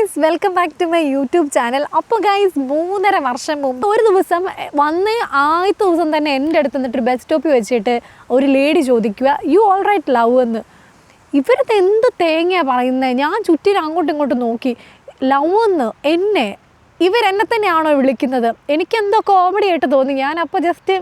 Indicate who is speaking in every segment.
Speaker 1: Guys welcome back to my YouTube channel അപ്പോൾ guys മൂന്നര വർഷം മുമ്പ് ഒരു ദിവസം വന്ന് ആദ്യത്തെ ദിവസം തന്നെ എന്റെ അടുത്ത് നിന്നിട്ട് ബസ് സ്റ്റോപ്പിൽ വെച്ചിട്ട് ഒരു ലേഡി ചോദിക്കുക യു ഓൾ റൈറ്റ് ലവ് എന്ന്. ഇവരത് എന്ത് തേങ്ങയാണ് പറയുന്നത് ഞാൻ ചുറ്റിനും അങ്ങോട്ടും ഇങ്ങോട്ടും നോക്കി. ലവ് എന്ന്. എന്നെ. ഇവരെന്നെ തന്നെയാണോ വിളിക്കുന്നത്? എനിക്കെന്തോ കോമഡി ആയിട്ട് തോന്നി. ഞാൻ അപ്പോൾ ജസ്റ്റ്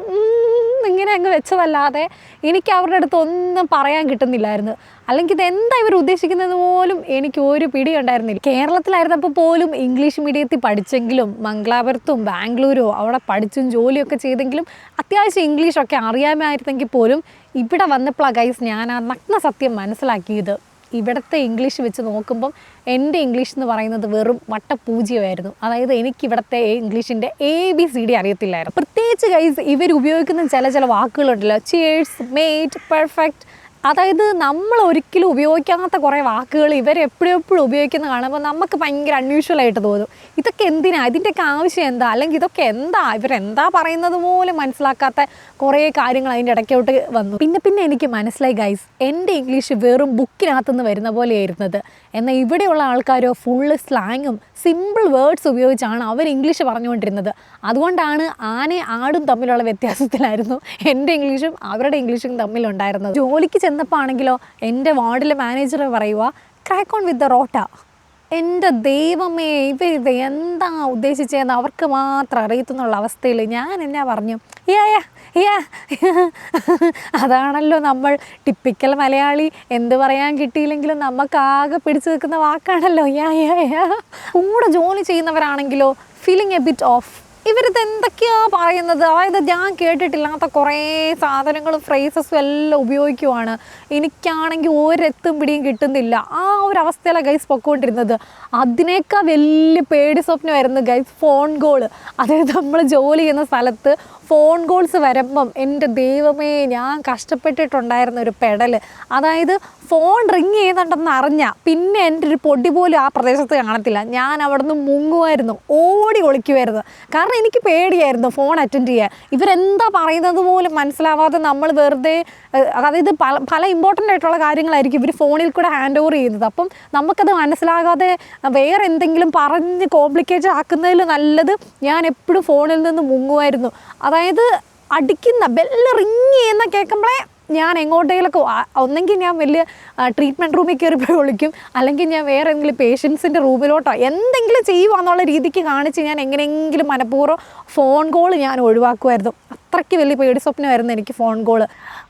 Speaker 1: ഇങ്ങനെ അങ്ങ് വെച്ചതല്ലാതെ എനിക്ക് അവരുടെ അടുത്ത് ഒന്നും പറയാൻ കിട്ടുന്നില്ലായിരുന്നു. അല്ലെങ്കിൽ ഇത് എന്താ ഇവർ ഉദ്ദേശിക്കുന്നത് പോലും എനിക്ക് ഒരു പിടി ഉണ്ടായിരുന്നില്ല. കേരളത്തിലായിരുന്നപ്പോൾ പോലും ഇംഗ്ലീഷ് മീഡിയത്തിൽ പഠിച്ചെങ്കിലും മംഗലാപുരത്തും ബാംഗ്ലൂരും അവിടെ പഠിച്ചും ജോലിയൊക്കെ ചെയ്തെങ്കിലും അത്യാവശ്യം ഇംഗ്ലീഷൊക്കെ അറിയാമായിരുന്നെങ്കിൽ പോലും ഇവിടെ വന്നപ്പോഴാണ് ഗൈസ് ഞാൻ ആ നഗ്ന സത്യം മനസ്സിലാക്കിയത്. ഇവിടുത്തെ ഇംഗ്ലീഷ് വെച്ച് നോക്കുമ്പം എന്റെ ഇംഗ്ലീഷ് എന്ന് പറയുന്നത് വെറും വട്ടപൂജ്യമായിരുന്നു. അതായത് എനിക്ക് ഇവിടുത്തെ ഇംഗ്ലീഷിന്റെ എ ബി സി ഡി അറിയത്തില്ലായിരുന്നു. പ്രത്യേകിച്ച് ഗൈസ് ഇവർ ഉപയോഗിക്കുന്ന ചില ചില വാക്കുകളുണ്ടല്ലോ. ചേഴ്സ് മേറ്റ് പെർഫെക്റ്റ് അതായത് നമ്മൾ ഒരിക്കലും ഉപയോഗിക്കാത്ത കുറേ വാക്കുകൾ എപ്പോഴും ഉപയോഗിക്കുന്ന കാണുമ്പോൾ നമുക്ക് ഭയങ്കര അൺയൂഷ്വൽ ആയിട്ട് തോന്നും. ഇതൊക്കെ എന്തിനാ? ഇതിന്റെയൊക്കെ ആവശ്യം എന്താ? അല്ലെങ്കിൽ ഇതൊക്കെ എന്താ? ഇവരെന്താ പറയുന്നത് പോലും മനസ്സിലാക്കാത്ത കുറേ കാര്യങ്ങൾ അതിന്റെ ഇടയ്ക്കോട്ട് വന്നു. പിന്നെ പിന്നെ എനിക്ക് മനസ്സിലായി ഗൈസ് എന്റെ ഇംഗ്ലീഷ് വെറും ബുക്കിനകത്തുനിന്ന് വരുന്ന പോലെയായിരുന്നത്. എന്നാൽ ഇവിടെയുള്ള ആൾക്കാരോ ഫുള്ള് സ്ലാങ്ങും സിമ്പിൾ വേർഡ്സ് ഉപയോഗിച്ചാണ് അവർ ഇംഗ്ലീഷ് പറഞ്ഞുകൊണ്ടിരുന്നത്. അതുകൊണ്ടാണ് ആനെ ആടും തമ്മിലുള്ള വ്യത്യാസത്തിലായിരുന്നു എന്റെ ഇംഗ്ലീഷും അവരുടെ ഇംഗ്ലീഷും തമ്മിലുണ്ടായിരുന്നത്. ജോലിക്ക് ചെന്നപ്പോൾ ആണെങ്കിലോ എന്റെ വാർഡിലെ മാനേജർ പറയുക crack on with the rota എന്റെ ദൈവമേ ഇവർ ഇത് എന്താ ഉദ്ദേശിച്ചതെന്ന് അവർക്ക് മാത്രം അറിയത്തുന്നുള്ള അവസ്ഥയിൽ ഞാൻ എന്നാ പറഞ്ഞു? യാ യാ അതാണല്ലോ നമ്മൾ ടിപ്പിക്കൽ മലയാളി എന്ത് പറയാൻ കിട്ടിയില്ലെങ്കിലും നമുക്കാകെ പിടിച്ചു നിൽക്കുന്ന വാക്കാണല്ലോ. യാ യാ യാ. കൂടെ ജോലി ചെയ്യുന്നവരാണെങ്കിലോ ഫീലിംഗ് എ ബിറ്റ് ഓഫ് ഇവരിത് എന്തൊക്കെയാ പറയുന്നത്? അതായത് ഞാൻ കേട്ടിട്ടില്ലാത്ത കുറേ സാധനങ്ങളും ഫ്രേസസും എല്ലാം ഉപയോഗിക്കുവാണ്. എനിക്കാണെങ്കിൽ ഒരെത്തും പിടിയും കിട്ടുന്നില്ല. ആ ഒരു അവസ്ഥയിലാണ് ഗൈസ് പൊക്കോണ്ടിരുന്നത്. അതിനേക്കാൾ വലിയ പേടി സ്വപ്നമായിരുന്നു ഗൈസ് ഫോൺ ഗോൾ അതായത് നമ്മൾ ജോലി ചെയ്യുന്ന സ്ഥലത്ത് ഫോൺ കോൾസ് വരുമ്പം എന്റെ ദൈവമേ ഞാൻ കഷ്ടപ്പെട്ടിട്ടുണ്ടായിരുന്ന ഒരു പെടൽ അതായത് ഫോൺ റിങ് ചെയ്യുന്നുണ്ടെന്ന് അറിഞ്ഞാൽ പിന്നെ എന്റെ ഒരു പൊടി പോലും ആ പ്രദേശത്ത് കാണത്തില്ല. ഞാൻ അവിടെ നിന്ന് മുങ്ങുമായിരുന്നു ഓടി ഒളിക്കുമായിരുന്നു. കാരണം എനിക്ക് പേടിയായിരുന്നു ഫോൺ അറ്റൻഡ് ചെയ്യാൻ. ഇവരെന്താ പറയുന്നത് പോലും മനസ്സിലാവാതെ നമ്മൾ വെറുതെ അതായത് പല പല ഇമ്പോർട്ടന്റ് ആയിട്ടുള്ള കാര്യങ്ങളായിരിക്കും ഇവർ ഫോണിൽ കൂടെ ഹാൻഡ് ഓവർ ചെയ്യുന്നത്. അപ്പം നമുക്കത് മനസ്സിലാകാതെ വേറെ എന്തെങ്കിലും പറഞ്ഞ് കോംപ്ലിക്കേറ്റ് ആക്കുന്നതിൽ നല്ലത് ഞാൻ എപ്പോഴും ഫോണിൽ നിന്ന് മുങ്ങുമായിരുന്നു. അതായത് അടിക്കുന്ന ബെല്ല് റിങ് ചെയ്യുന്ന കേൾക്കുമ്പോഴേ ഞാൻ എങ്ങോട്ടേലൊക്കെ ഒന്നെങ്കിൽ ഞാൻ വലിയ ട്രീറ്റ്മെന്റ് റൂമിൽ കയറി വിളിക്കും. അല്ലെങ്കിൽ ഞാൻ വേറെ എന്തെങ്കിലും പേഷ്യൻസിന്റെ റൂമിലോട്ടോ എന്തെങ്കിലും ചെയ്യുവാന്നുള്ള രീതിക്ക് കാണിച്ച് ഞാൻ എങ്ങനെയെങ്കിലും മനഃപൂർവം ഫോൺ കോൾ ഞാൻ ഒഴിവാക്കുമായിരുന്നു. അത്രയ്ക്ക് വലിയ പേടി സ്വപ്നമായിരുന്നു എനിക്ക് ഫോൺ കോൾ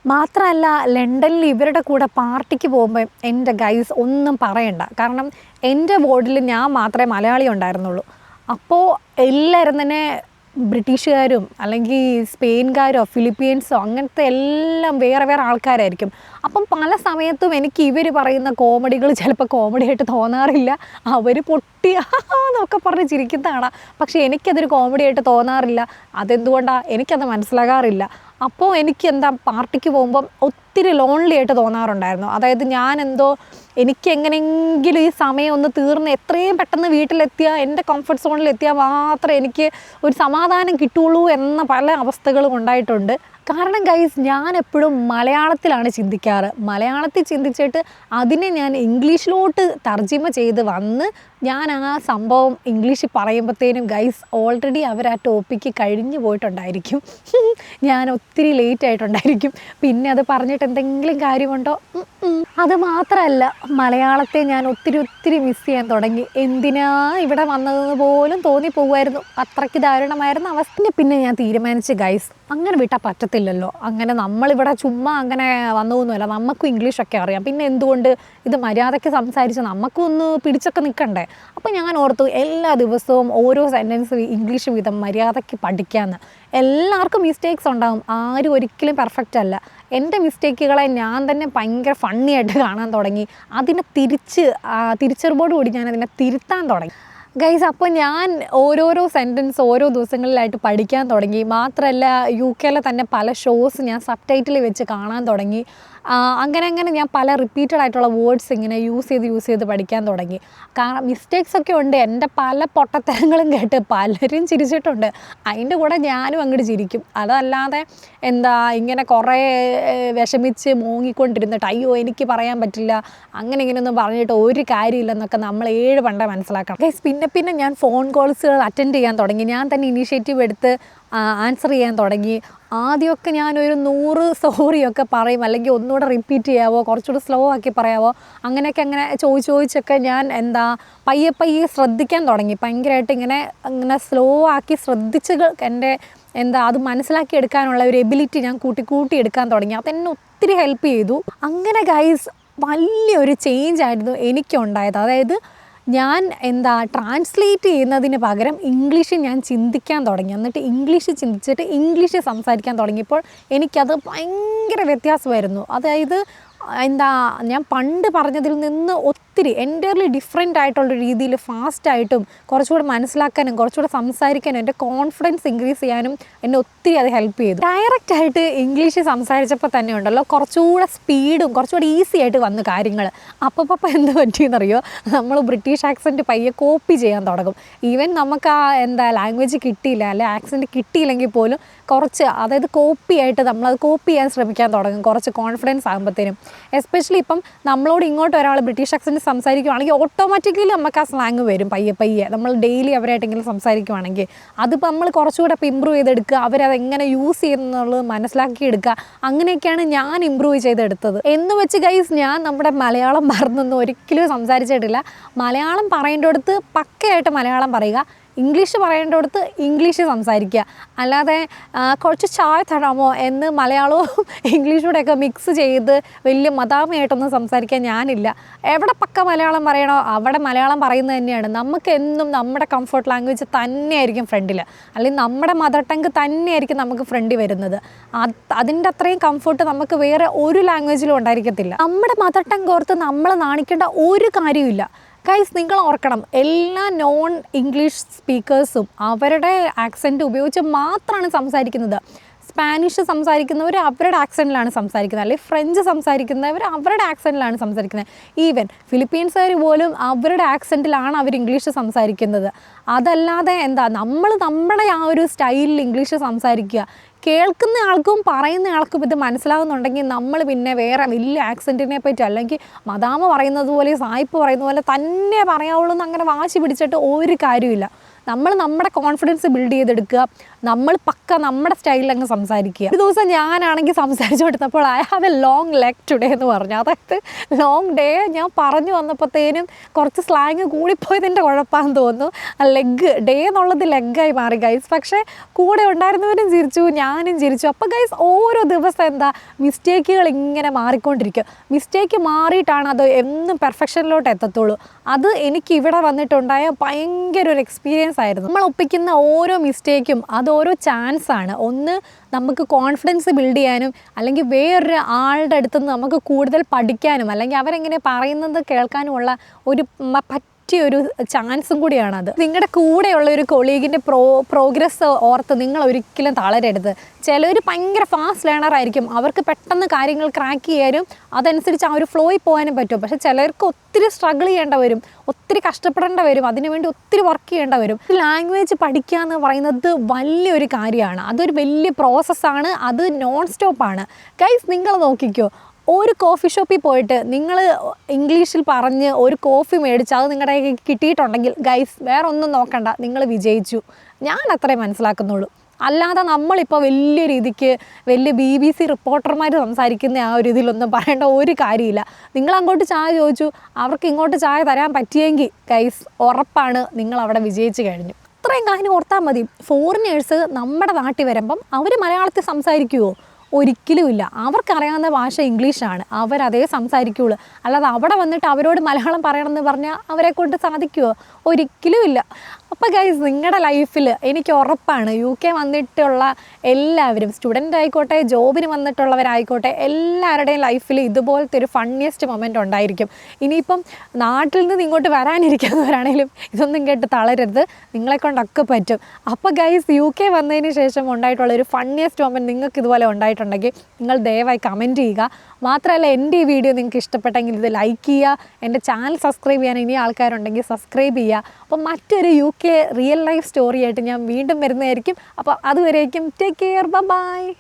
Speaker 1: മാത്രമല്ല ലണ്ടനിൽ ഇവരുടെ കൂടെ പാർട്ടിക്ക് പോകുമ്പോൾ എന്റെ ഗൈസ് ഒന്നും പറയണ്ട. കാരണം എന്റെ ബോർഡിൽ ഞാൻ മാത്രമേ മലയാളി ഉണ്ടായിരുന്നുള്ളൂ. അപ്പോൾ എല്ലാവരും തന്നെ ബ്രിട്ടീഷുകാരും അല്ലെങ്കിൽ സ്പെയിൻകാരോ ഫിലിപ്പീൻസോ അങ്ങനത്തെ എല്ലാം വേറെ വേറെ ആൾക്കാരായിരിക്കും. അപ്പം പല സമയത്തും എനിക്ക് ഇവർ പറയുന്ന കോമഡികൾ ചിലപ്പോൾ കോമഡി ആയിട്ട് തോന്നാറില്ല. അവർ പൊട്ടി എന്നൊക്കെ പറഞ്ഞ് ചിരിക്കുന്നതാണ്. പക്ഷേ എനിക്കതൊരു കോമഡി ആയിട്ട് തോന്നാറില്ല. അതെന്തുകൊണ്ടാണ് എനിക്കത് മനസ്സിലാകാറില്ല. അപ്പോൾ എനിക്ക് എന്താ പാർട്ടിക്ക് പോകുമ്പം ഒത്തിരി ലോൺലി ആയിട്ട് തോന്നാറുണ്ടായിരുന്നു. അതായത് ഞാൻ എന്തോ എനിക്ക് എങ്ങനെയെങ്കിലും ഈ സമയം ഒന്ന് തീർന്ന് എത്രയും പെട്ടെന്ന് വീട്ടിലെത്തിയാൽ എന്റെ കംഫർട്ട് സോണിൽ എത്തിയാൽ മാത്രമേ എനിക്ക് ഒരു സമാധാനം കിട്ടുള്ളൂ എന്ന പല അവസ്ഥകളും ഉണ്ടായിട്ടുണ്ട്. കാരണം ഗൈസ് ഞാൻ എപ്പോഴും മലയാളത്തിലാണ് ചിന്തിക്കാറ്. മലയാളത്തിൽ ചിന്തിച്ചിട്ട് അതിനെ ഞാൻ ഇംഗ്ലീഷിലോട്ട് തർജിമ ചെയ്ത് വന്ന് ഞാൻ ആ സംഭവം ഇംഗ്ലീഷിൽ പറയുമ്പോഴത്തേനും ഗൈസ് ഓൾറെഡി അവർ ആ ടോപ്പിക്ക് കഴിഞ്ഞു പോയിട്ടുണ്ടായിരിക്കും. ഞാൻ ഒത്തിരി ലേറ്റ് ആയിട്ടുണ്ടായിരിക്കും. പിന്നെ അത് പറഞ്ഞിട്ട് എന്തെങ്കിലും കാര്യമുണ്ടോ. അത് മാത്രമല്ല മലയാളത്തെ ഞാൻ ഒത്തിരി ഒത്തിരി മിസ് ചെയ്യാൻ തുടങ്ങി. എന്തിനാ ഇവിടെ വന്നതെന്ന് പോലും തോന്നിപ്പോകുമായിരുന്നു. അത്രയ്ക്ക് ദാരുണമായിരുന്ന അവസ്ഥ. പിന്നെ ഞാൻ തീരുമാനിച്ച് ഗൈസ് അങ്ങനെ വിട്ടാൽ പറ്റത്തില്ലല്ലോ. അങ്ങനെ നമ്മളിവിടെ ചുമ്മാ അങ്ങനെ വന്നതൊന്നുമല്ല. നമുക്കും ഇംഗ്ലീഷൊക്കെ അറിയാം. പിന്നെ എന്തുകൊണ്ട് ഇത് മര്യാദയ്ക്ക് സംസാരിച്ച് നമുക്കും ഒന്ന് പിടിച്ചൊക്കെ നിൽക്കണ്ടേ? അപ്പോൾ ഞാൻ ഓർത്തു എല്ലാ ദിവസവും ഓരോ സെന്റൻസ് ഇംഗ്ലീഷ് വിധം മര്യാദയ്ക്ക് പഠിക്കാമെന്ന് എല്ലാവർക്കും മിസ്റ്റേക്സ് ഉണ്ടാകും ആരും ഒരിക്കലും പെർഫെക്റ്റ് അല്ല. എന്റെ മിസ്റ്റേക്കുകളെ ഞാൻ തന്നെ ഭയങ്കര ഫണ്ണിയായിട്ട് കാണാൻ തുടങ്ങി. അതിനെ തിരിച്ച് തിരിച്ചറിവോടുകൂടി ഞാൻ അതിനെ തിരുത്താൻ തുടങ്ങി. ഗൈസ് അപ്പോൾ ഞാൻ ഓരോരോ സെന്റൻസ് ഓരോ ദിവസങ്ങളിലായിട്ട് പഠിക്കാൻ തുടങ്ങി. മാത്രമല്ല യു കെയിലെ തന്നെ പല ഷോസ് ഞാൻ സബ് ടൈറ്റിൽ വെച്ച് കാണാൻ തുടങ്ങി. അങ്ങനെ അങ്ങനെ ഞാൻ പല റിപ്പീറ്റഡ് ആയിട്ടുള്ള വേർഡ്സ് ഇങ്ങനെ യൂസ് ചെയ്ത് യൂസ് ചെയ്ത് പഠിക്കാൻ തുടങ്ങി. കാരണം മിസ്റ്റേക്സ് ഒക്കെ ഉണ്ട്. എന്റെ പല പൊട്ടത്തരങ്ങളും കേട്ട് പലരും ചിരിച്ചിട്ടുണ്ട്. അതിന്റെ കൂടെ ഞാനും അങ്ങോട്ട് ചിരിക്കും. അതല്ലാതെ എന്താ ഇങ്ങനെ കുറേ വിഷമിച്ച് മൂങ്ങിക്കൊണ്ടിരുന്നിട്ട് അയ്യോ എനിക്ക് പറയാൻ പറ്റില്ല. അങ്ങനെ ഇങ്ങനെയൊന്നും പറഞ്ഞിട്ട് ഒരു കാര്യമില്ലെന്നൊക്കെ നമ്മൾ ഏഴ് പണ്ടേ മനസ്സിലാക്കണം. പിന്നെ പിന്നെ ഞാൻ ഫോൺ കോൾസുകൾ അറ്റൻഡ് ചെയ്യാൻ തുടങ്ങി. ഞാൻ തന്നെ ഇനീഷ്യേറ്റീവ് എടുത്ത് ആൻസർ ചെയ്യാൻ തുടങ്ങി. ആദ്യമൊക്കെ ഞാനൊരു നൂറ് സോറിയൊക്കെ പറയും. അല്ലെങ്കിൽ ഒന്നുകൂടെ റിപ്പീറ്റ് ചെയ്യാവോ കുറച്ചുകൂടെ സ്ലോ ആക്കി പറയാവോ അങ്ങനെയൊക്കെ അങ്ങനെ ചോദിച്ച് ചോദിച്ചൊക്കെ ഞാൻ എന്താ പയ്യെ പയ്യെ ശ്രദ്ധിക്കാൻ തുടങ്ങി. ഭയങ്കരമായിട്ട് ഇങ്ങനെ ഇങ്ങനെ സ്ലോ ആക്കി ശ്രദ്ധിച്ച് എന്റെ എന്താ അത് മനസ്സിലാക്കി എടുക്കാനുള്ള ഒരു എബിലിറ്റി ഞാൻ കൂട്ടി കൂട്ടി എടുക്കാൻ തുടങ്ങി. അതെന്നെ ഒത്തിരി ഹെൽപ്പ് ചെയ്തു. അങ്ങനെ ഗൈസ് വലിയൊരു ചേഞ്ച് ആയിരുന്നു എനിക്കുണ്ടായത്. അതായത് ഞാൻ എന്താ ട്രാൻസ്ലേറ്റ് ചെയ്യുന്നതിന് പകരം ഇംഗ്ലീഷ് ഞാൻ ചിന്തിക്കാൻ തുടങ്ങി. എന്നിട്ട് ഇംഗ്ലീഷ് ചിന്തിച്ചിട്ട് ഇംഗ്ലീഷ് സംസാരിക്കാൻ തുടങ്ങിയപ്പോൾ എനിക്കത് ഭയങ്കര വ്യത്യാസമായിരുന്നു. അതായത് എന്താ ഞാൻ പണ്ട് പറഞ്ഞതിൽ നിന്ന് ഒത്തിരി എന്റയർലി ഡിഫറെന്റ് ആയിട്ടുള്ള രീതിയിൽ ഫാസ്റ്റായിട്ടും കുറച്ചുകൂടെ മനസ്സിലാക്കാനും കുറച്ചുകൂടെ സംസാരിക്കാനും എന്റെ കോൺഫിഡൻസ് ഇൻക്രീസ് ചെയ്യാനും എന്നെ ഒത്തിരി അത് ഹെൽപ്പ് ചെയ്തു. ഡയറക്റ്റ് ആയിട്ട് ഇംഗ്ലീഷ് സംസാരിച്ചപ്പോൾ തന്നെ ഉണ്ടല്ലോ കുറച്ചുകൂടെ സ്പീഡും കുറച്ചുകൂടെ ഈസി ആയിട്ട് വന്നു കാര്യങ്ങൾ. അപ്പപ്പം എന്ത് പറ്റിയെന്നറിയോ? നമ്മൾ ബ്രിട്ടീഷ് ആക്സെന്റ് പയ്യെ കോപ്പി ചെയ്യാൻ തുടങ്ങും. ഈവൻ നമുക്ക് ആ എന്താ ലാംഗ്വേജ് കിട്ടിയില്ല അല്ലെ ആക്സെന്റ് കിട്ടിയില്ലെങ്കിൽ പോലും കുറച്ച് അതായത് കോപ്പി ആയിട്ട് നമ്മൾ അത് കോപ്പി ചെയ്യാൻ ശ്രമിക്കാൻ തുടങ്ങും. കുറച്ച് കോൺഫിഡൻസ് ആകുമ്പോഴത്തേനും എസ്പെഷ്യലി ഇപ്പം നമ്മളോട് ഇങ്ങോട്ട് ഒരാൾ ബ്രിട്ടീഷ് അക്സന്റ് സംസാരിക്കുവാണെങ്കിൽ ഓട്ടോമാറ്റിക്കലി നമുക്ക് ആ സ്ലാങ് വരും. പയ്യെ പയ്യെ. നമ്മൾ ഡെയിലി അവരായിട്ടെങ്കിലും സംസാരിക്കുവാണെങ്കിൽ. അതിപ്പോൾ നമ്മൾ കുറച്ചുകൂടെ ഇപ്പോൾ ഇമ്പ്രൂവ് ചെയ്തെടുക്കുക അവരത് എങ്ങനെ യൂസ് ചെയ്യുന്നുള്ളത് മനസ്സിലാക്കിയെടുക്കുക അങ്ങനെയൊക്കെയാണ് ഞാൻ ഇമ്പ്രൂവ് ചെയ്തെടുത്തത്. എന്ന് വെച്ച് ഗൈസ് ഞാൻ നമ്മുടെ മലയാളം മറന്നൊന്നും ഒരിക്കലും സംസാരിച്ചിട്ടില്ല. മലയാളം പറയേണ്ടടുത്ത് പക്കയായിട്ട് മലയാളം പറയുക. ഇംഗ്ലീഷ് പറയേണ്ടടുത്ത് ഇംഗ്ലീഷ് സംസാരിക്കുക. അല്ലാതെ കുറച്ച് ചായ തരാമോ എന്ന് മലയാളവും ഇംഗ്ലീഷൂടെയൊക്കെ മിക്സ് ചെയ്ത് വലിയ മതാമയായിട്ടൊന്നും സംസാരിക്കാൻ ഞാനില്ല. എവിടെ പക്ക മലയാളം പറയണോ അവിടെ മലയാളം പറയുന്നത് തന്നെയാണ്. നമുക്ക് എന്നും നമ്മുടെ കംഫർട്ട് ലാംഗ്വേജ് തന്നെയായിരിക്കും ഫ്രണ്ടിൽ അല്ലെങ്കിൽ നമ്മുടെ മദർ ടങ്ക് തന്നെയായിരിക്കും നമുക്ക് ഫ്രണ്ടിൽ വരുന്നത്. അത് അതിന്റെ അത്രയും കംഫർട്ട് നമുക്ക് വേറെ ഒരു ലാംഗ്വേജിലും ഉണ്ടായിരിക്കത്തില്ല. നമ്മുടെ മദർ ടങ്ക് ഓർത്ത് നമ്മൾ നാണിക്കേണ്ട ഒരു കാര്യമില്ല ഗൈസ് നിങ്ങൾ ഓർക്കണം എല്ലാ നോൺ ഇംഗ്ലീഷ് സ്പീക്കേഴ്സും അവരുടെ ആക്സെന്റ് ഉപയോഗിച്ച് മാത്രമാണ് സംസാരിക്കുന്നത്. സ്പാനിഷ് സംസാരിക്കുന്നവർ അവരുടെ ആക്സെന്റിലാണ് സംസാരിക്കുന്നത്. അല്ലെങ്കിൽ ഫ്രഞ്ച് സംസാരിക്കുന്നവർ അവരുടെ ആക്സെന്റിലാണ് സംസാരിക്കുന്നത്. ഈവൻ ഫിലിപ്പീൻസുകാർ പോലും അവരുടെ ആക്സെന്റിലാണ് അവർ ഇംഗ്ലീഷ് സംസാരിക്കുന്നത്. അതല്ലാതെ എന്താ നമ്മൾ നമ്മുടെ ആ ഒരു സ്റ്റൈലിൽ ഇംഗ്ലീഷ് സംസാരിക്കുക. കേൾക്കുന്ന ആൾക്കും പറയുന്ന ആൾക്കും ഇത് മനസ്സിലാവുന്നുണ്ടെങ്കിൽ നമ്മൾ പിന്നെ വേറെ വലിയ ആക്സിഡന്റിനെ പറ്റി അല്ലെങ്കിൽ മദാമ പറയുന്നത് പോലെ സായിപ്പ് പറയുന്ന പോലെ തന്നെ പറയാവുള്ളൂ എന്ന് അങ്ങനെ വാശി പിടിച്ചിട്ട് ഒരു കാര്യമില്ല നമ്മൾ നമ്മുടെ കോൺഫിഡൻസ് ബിൽഡ് ചെയ്തെടുക്കുക. നമ്മൾ പക്ക നമ്മുടെ സ്റ്റൈലിൽ അങ്ങ് സംസാരിക്കുക. ഒരു ദിവസം ഞാനാണെങ്കിൽ സംസാരിച്ചു കൊടുത്തപ്പോൾ I have a long leg today എന്ന് പറഞ്ഞു. അതായത് ലോങ് ഡേ ഞാൻ പറഞ്ഞു വന്നപ്പോഴത്തേനും കുറച്ച് സ്ലാങ് കൂടിപ്പോയതിന്റെ കുഴപ്പമാണെന്ന് തോന്നുന്നു. ലെഗ് ഡേ എന്നുള്ളത് ലെഗായി മാറി ഗൈസ് പക്ഷേ കൂടെ ഉണ്ടായിരുന്നവരും ചിരിച്ചു ഞാനും ചിരിച്ചു. അപ്പോൾ ഗൈസ് ഓരോ ദിവസം എന്താ മിസ്റ്റേക്കുകൾ ഇങ്ങനെ മാറിക്കൊണ്ടിരിക്കുക. മിസ്റ്റേക്ക് മാറിയിട്ടാണ് അത് എന്നും പെർഫെക്ഷനിലോട്ട് എത്തത്തുള്ളൂ. അത് എനിക്ക് ഇവിടെ വന്നിട്ടുണ്ടായ ഭയങ്കര ഒരു എക്സ്പീരിയൻസ് ആയിരുന്നു. നമ്മൾ ഒപ്പിക്കുന്ന ഓരോ മിസ്റ്റേക്കും അത് ഓരോ ചാൻസ് ആണ് ഒന്ന് നമുക്ക് കോൺഫിഡൻസ് ബിൽഡ് ചെയ്യാനും അല്ലെങ്കിൽ വേറൊരു ആളുടെ അടുത്ത് നമുക്ക് കൂടുതൽ പഠിക്കാനും അല്ലെങ്കിൽ അവരെങ്ങനെ പറയുന്നത് കേൾക്കാനുമുള്ള ഒരു പറ്റിയൊരു ചാൻസും കൂടിയാണത്. നിങ്ങളുടെ കൂടെയുള്ള ഒരു കൊളീഗിന്റെ പ്രോ പ്രോഗ്രസ് ഓർത്ത് നിങ്ങൾ ഒരിക്കലും തളരരുത്. ചിലർ ഭയങ്കര ഫാസ്റ്റ് ലേണർ ആയിരിക്കും. അവർക്ക് പെട്ടെന്ന് കാര്യങ്ങൾ ക്രാക്ക് ചെയ്യാനും അതനുസരിച്ച് ആ ഒരു ഫ്ലോയിൽ പോകാനും പറ്റും. പക്ഷെ ചിലർക്ക് ഒത്തിരി സ്ട്രഗിൾ ചെയ്യേണ്ട വരും. ഒത്തിരി കഷ്ടപ്പെടേണ്ട വരും. അതിനുവേണ്ടി ഒത്തിരി വർക്ക് ചെയ്യേണ്ട വരും. ലാംഗ്വേജ് പഠിക്കുക എന്ന് പറയുന്നത് വലിയൊരു കാര്യമാണ്. അതൊരു വലിയ പ്രോസസ്സാണ് അത് നോൺ സ്റ്റോപ്പാണ് ഗൈസ് നിങ്ങൾ നോക്കിക്കോ. ഒരു കോഫി ഷോപ്പിൽ പോയിട്ട് നിങ്ങൾ ഇംഗ്ലീഷിൽ പറഞ്ഞ് ഒരു കോഫി മേടിച്ച് അത് നിങ്ങളുടെ കിട്ടിയിട്ടുണ്ടെങ്കിൽ ഗൈസ് വേറെ ഒന്നും നോക്കണ്ട. നിങ്ങൾ വിജയിച്ചു. ഞാൻ അത്രേ മനസ്സിലാക്കുന്നുള്ളൂ. അല്ലാതെ നമ്മളിപ്പോൾ വലിയ രീതിക്ക് വലിയ ബി ബി സി റിപ്പോർട്ടർമാർ സംസാരിക്കുന്ന ആ ഒരു ഇതിലൊന്നും പറയേണ്ട ഒരു കാര്യമില്ല. നിങ്ങൾ അങ്ങോട്ട് ചായ ചോദിച്ചു അവർക്ക് ഇങ്ങോട്ട് ചായ തരാൻ പറ്റിയെങ്കിൽ ഗൈസ് ഉറപ്പാണ് നിങ്ങൾ അവിടെ വിജയിച്ചു കഴിഞ്ഞു. ഇത്രയും കാര്യം ഓർത്താൽ മതി. ഫോറിനേഴ്സ് നമ്മുടെ നാട്ടിൽ വരുമ്പം അവർ മലയാളത്തിൽ സംസാരിക്കുമോ ഒരിക്കലുമില്ല അവർക്കറിയാവുന്ന ഭാഷ ഇംഗ്ലീഷാണ്. അവരതേ സംസാരിക്കുകയുള്ളൂ അല്ലാതെ അവിടെ വന്നിട്ട് അവരോട് മലയാളം പറയണമെന്ന് പറഞ്ഞാൽ അവരെ കൊണ്ട് സാധിക്കുമോ ഒരിക്കലുമില്ല അപ്പോൾ ഗൈസ് നിങ്ങളുടെ ലൈഫിൽ എനിക്ക് ഉറപ്പാണ് യു കെ വന്നിട്ടുള്ള എല്ലാവരും സ്റ്റുഡന്റ് ആയിക്കോട്ടെ ജോബിന് വന്നിട്ടുള്ളവരായിക്കോട്ടെ എല്ലാവരുടെയും ലൈഫിൽ ഇതുപോലത്തെ ഒരു ഫണ്ണിയസ്റ്റ് മൊമെന്റ് ഉണ്ടായിരിക്കും. ഇനിയിപ്പം നാട്ടിൽ നിന്ന് ഇങ്ങോട്ട് വരാനിരിക്കുന്നവരാണെങ്കിലും ഇതൊന്നും കേട്ട് തളരരുത്. നിങ്ങളെ കൊണ്ടൊക്കെ പറ്റും. അപ്പോൾ ഗൈസ് യു കെ വന്നതിന് ശേഷം ഉണ്ടായിട്ടുള്ള ഒരു ഫണ്ണിയസ്റ്റ് മൊമെന്റ് നിങ്ങൾക്ക് ഇതുപോലെ ഉണ്ടായിട്ടുണ്ടെങ്കിൽ നിങ്ങൾ ദയവായി കമന്റ് ചെയ്യുക. മാത്രമല്ല എന്റെ ഈ വീഡിയോ നിങ്ങൾക്ക് ഇഷ്ടപ്പെട്ടെങ്കിൽ ഇത് ലൈക്ക് ചെയ്യുക. എന്റെ ചാനൽ സബ്സ്ക്രൈബ് ചെയ്യാൻ ഇനി ആൾക്കാരുണ്ടെങ്കിൽ സബ്സ്ക്രൈബ് ചെയ്യുക. അപ്പോൾ മറ്റൊരു യു കെ റിയൽ ലൈഫ് സ്റ്റോറിയായിട്ട് ഞാൻ വീണ്ടും വരുന്നതായിരിക്കും. അപ്പോൾ അതുവരേക്കും ടേക്ക് കെയർ ബൈ